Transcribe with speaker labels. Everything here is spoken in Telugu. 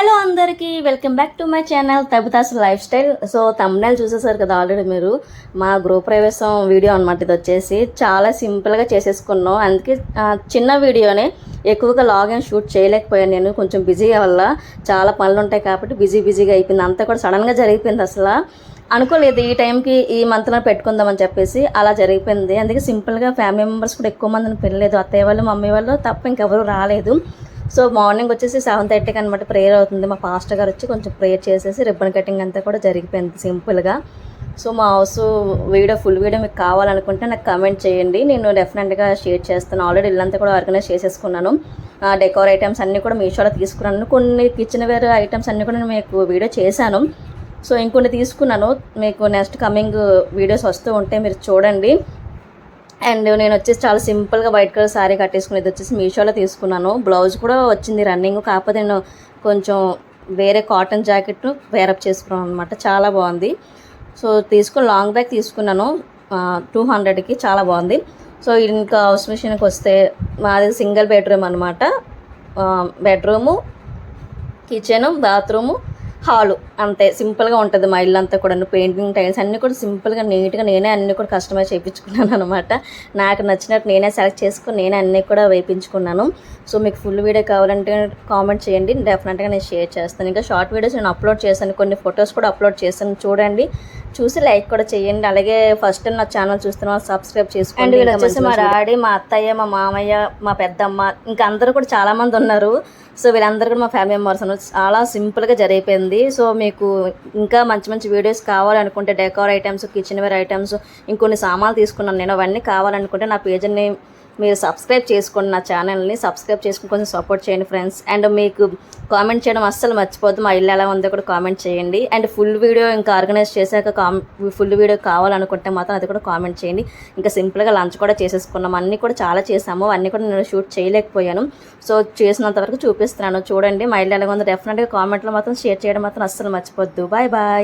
Speaker 1: హలో అందరికీ welcome back to my channel Tabitha's lifestyle. So thumbnail చూసేసారు కదా ఆల్రెడీ మీరు? మా గృహ ప్రవేశం వీడియో అనమాట ఇది వచ్చేసి. చాలా సింపుల్గా చేసేసుకున్నాం. అందుకే చిన్న వీడియోనే ఎక్కువగా లాగిన్ షూట్ చేయలేకపోయాను నేను. కొంచెం బిజీ వల్ల చాలా పనులు ఉంటాయి కాబట్టి బిజీ బిజీగా అయిపోయింది. అంతా కూడా సడన్గా జరిగిపోయింది అసలు. అనుకోలేదు ఈ టైంకి ఈ మంత్లో పెట్టుకుందామని చెప్పేసి అలా జరిగిపోయింది. అందుకే సింపుల్గా ఫ్యామిలీ మెంబర్స్ కూడా ఎక్కువ మందిని పెళ్ళలేదు అత్తయ్య వాళ్ళు మమ్మీ వాళ్ళు తప్ప ఇంకెవరూ రాలేదు. సో మార్నింగ్ వచ్చేసి సెవెన్ థర్టీకి అనమాట ప్రేయర్ అవుతుంది. మా పాస్టర్ గారు వచ్చి కొంచెం ప్రేయర్ చేసేసి రిబ్బన్ కటింగ్ అంతా కూడా జరిగిపోయింది సింపుల్గా. సో మా హౌస్ వీడియో ఫుల్ వీడియో మీకు కావాలనుకుంటే నాకు కమెంట్ చేయండి. నేను డెఫినెట్గా షేర్ చేస్తాను. ఆల్రెడీ ఇల్లంతా కూడా ఆర్గనైజ్ చేసేసుకున్నాను. డెకోర్ ఐటమ్స్ అన్నీ కూడా మీషోలో తీసుకున్నాను. కొన్ని కిచెన్ వేర్ ఐటమ్స్ అన్నీ కూడా నేను మీకు వీడియో చేశాను. సో ఇంకొన్ని తీసుకున్నాను. మీకు నెక్స్ట్ కమింగ్ వీడియోస్ వస్తూ ఉంటే మీరు చూడండి. అండ్ నేను వచ్చేసి చాలా సింపుల్గా వైట్ కలర్ శారీ కట్టేసుకునేది వచ్చేసి మీషోలో తీసుకున్నాను. బ్లౌజ్ కూడా వచ్చింది రన్నింగ్. కాకపోతే నేను కొంచెం వేరే కాటన్ జాకెట్ వేరప్ చేసుకున్నాను అనమాట చాలా బాగుంది. సో తీసుకుని లాంగ్ బ్యాగ్ తీసుకున్నాను. టూ హండ్రెడ్కి చాలా బాగుంది. సో ఇంకా హౌస్ మిషన్కి వస్తే మాది సింగిల్ బెడ్రూమ్ అనమాట బెడ్రూము కిచెన్ బాత్రూము హాలు. అంతే సింపుల్గా ఉంటుంది మా ఇల్లు అంతా కూడా పెయింటింగ్ టైల్స్ అన్నీ కూడా సింపుల్గా నీట్గా నేనే అన్నీ కూడా కస్టమైజ్ చేయించుకున్నాను అనమాట. నాకు నచ్చినట్టు నేనే సెలెక్ట్ చేసుకుని నేనే అన్నీ కూడా వేయించుకున్నాను. సో మీకు ఫుల్ వీడియో కావాలంటే కామెంట్ చేయండి. డెఫినెట్గా నేను షేర్ చేస్తాను. ఇంకా షార్ట్ వీడియోస్ నేను అప్లోడ్ చేశాను. కొన్ని ఫొటోస్ కూడా అప్లోడ్ చేశాను. చూడండి. చూసి లైక్ కూడా చేయండి. అలాగే ఫస్ట్ నా ఛానల్ చూస్తున్న వాళ్ళు సబ్స్క్రైబ్ చేసుకోండి. అండ్ వీళ్ళు వచ్చేసి మా డాడీ మా అత్తయ్య మా మామయ్య మా పెద్దమ్మ ఇంకా అందరూ కూడా చాలా మంది ఉన్నారు. సో వీళ్ళందరూ కూడా మా ఫ్యామిలీ మెంబర్స్ ఉన్నారు. చాలా సింపుల్గా జరిగిపోయింది. సో మీకు ఇంకా మంచి మంచి వీడియోస్ కావాలనుకుంటే decor items kitchen ware items ఇంకొన్ని సామాన్లు తీసుకున్నాను నేను అవన్నీ కావాలనుకుంటే నా పేజ్ని మీరు సబ్స్క్రైబ్ చేసుకోండి నా ఛానల్ని సబ్స్క్రైబ్ చేసుకుని కొంచెం సపోర్ట్ చేయండి ఫ్రెండ్స్. అండ్ మీకు కామెంట్ చేయడం అస్సలు మర్చిపోద్దు మా ఇల్లు ఎలా ఉందో కూడా కామెంట్ చేయండి. అండ్ ఫుల్ వీడియో ఇంకా ఆర్గనైజ్ చేశాక కామ్ ఫుల్ వీడియో కావాలనుకుంటే మాత్రం అది కూడా కామెంట్ చేయండి. ఇంకా సింపుల్గా లంచ్ కూడా చేసేసుకున్నాం. అన్నీ కూడా చాలా చేసాము. అన్నీ కూడా నేను షూట్ చేయలేకపోయాను. సో చేసినంత వరకు చూపిస్తున్నాను. చూడండి మా ఇల్లు ఎలా ఉందో. డెఫినెట్గా కామెంట్లో మాత్రం షేర్ చేయడం మాత్రం అస్సలు మర్చిపోద్దు బాయ్ బాయ్